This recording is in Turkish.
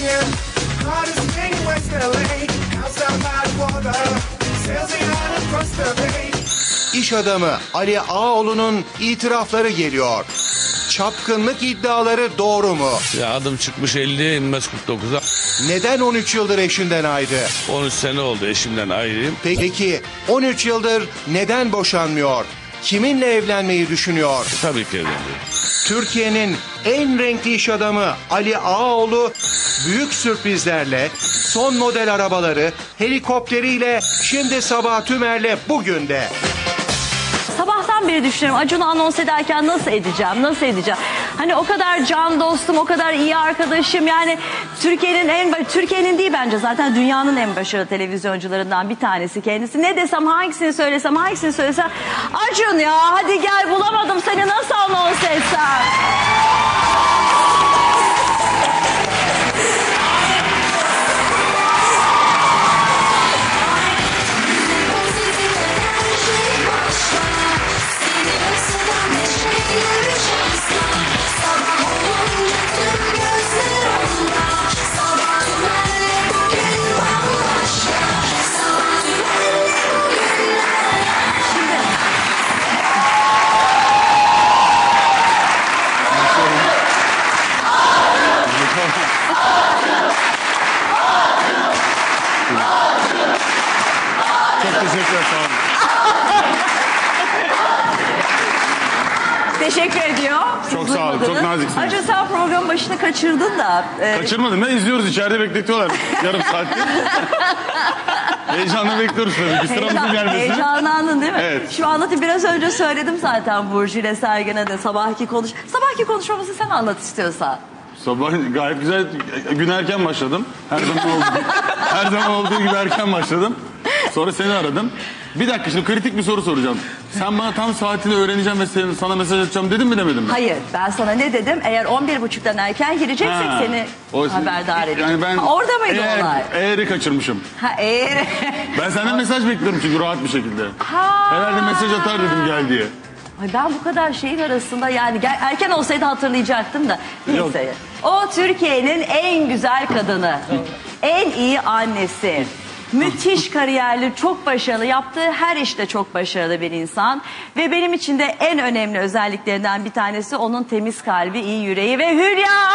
California, hottest thing in West LA. Outside by water, sails the island across the bay. İş adamı Ali Ağaoğlu'nun itirafları geliyor. Çapkınlık iddiaları doğru mu? Ya adım çıkmış 50'ye inmez 49'a. Neden 13 yıldır eşinden ayrı? 13 sene oldu eşimden ayrıyım. Peki 13 yıldır neden boşanmıyor? Kiminle evlenmeyi düşünüyor? Tabii ki evlendim. Türkiye'nin en renkli iş adamı Ali Ağaoğlu büyük sürprizlerle son model arabaları, helikopteriyle şimdi Sabah Tümer'le bugün de. Sabahtan beri düşünüyorum Acun'u anons ederken nasıl edeceğim, nasıl edeceğim? Hani o kadar can dostum, o kadar iyi arkadaşım. Yani Türkiye'nin en Türkiye'nin değil bence zaten dünyanın en başarılı televizyoncularından bir tanesi kendisi. Ne desem, hangisini söylesem, hangisini söylesem Acun ya hadi gel bulamadım seni nasıl anons etsem? Çok teşekkürler sağ olun. Teşekkür ediyor. Çok sağ olun, çok naziksiniz. Acun sen programın başını kaçırdın da. e, Kaçırmadım ben izliyoruz içeride bekletiyorlar yarım saattir. Heyecanla bekliyoruz tabii ki sıramızın Heyecan, gelmesini. heyecanlandın değil mi? Evet. Şu anlatayım biraz önce söyledim zaten Burcu ile Sergen'e de sabahki konuş. Sabahki konuşmamızı sen anlat istiyorsan. Sabah gayet güzel gün erken başladım. Her zaman olduğu, her zaman olduğu gibi erken başladım. Sonra seni aradım. Bir dakika şimdi kritik bir soru soracağım. Sen bana tam saatini öğreneceğim ve senin, sana mesaj atacağım dedim mi demedim mi? Hayır ben sana ne dedim? Eğer 11.30'dan erken gireceksek Ha. seni O- haberdar edeceğim. Yani ben Ha, orada mıydı eğer, olay? Eğeri kaçırmışım. Ha eğer... Ben senden mesaj bekliyorum çünkü rahat bir şekilde. Ha. Herhalde mesaj atar dedim gel diye. Ay ben bu kadar şeyin arasında yani gel- erken olsaydı hatırlayacaktım da. Yok. Neyse. O Türkiye'nin en güzel kadını. en iyi annesi. Müthiş kariyerli, çok başarılı, yaptığı her işte çok başarılı bir insan. Ve benim için de en önemli özelliklerinden bir tanesi onun temiz kalbi, iyi yüreği ve Hülya.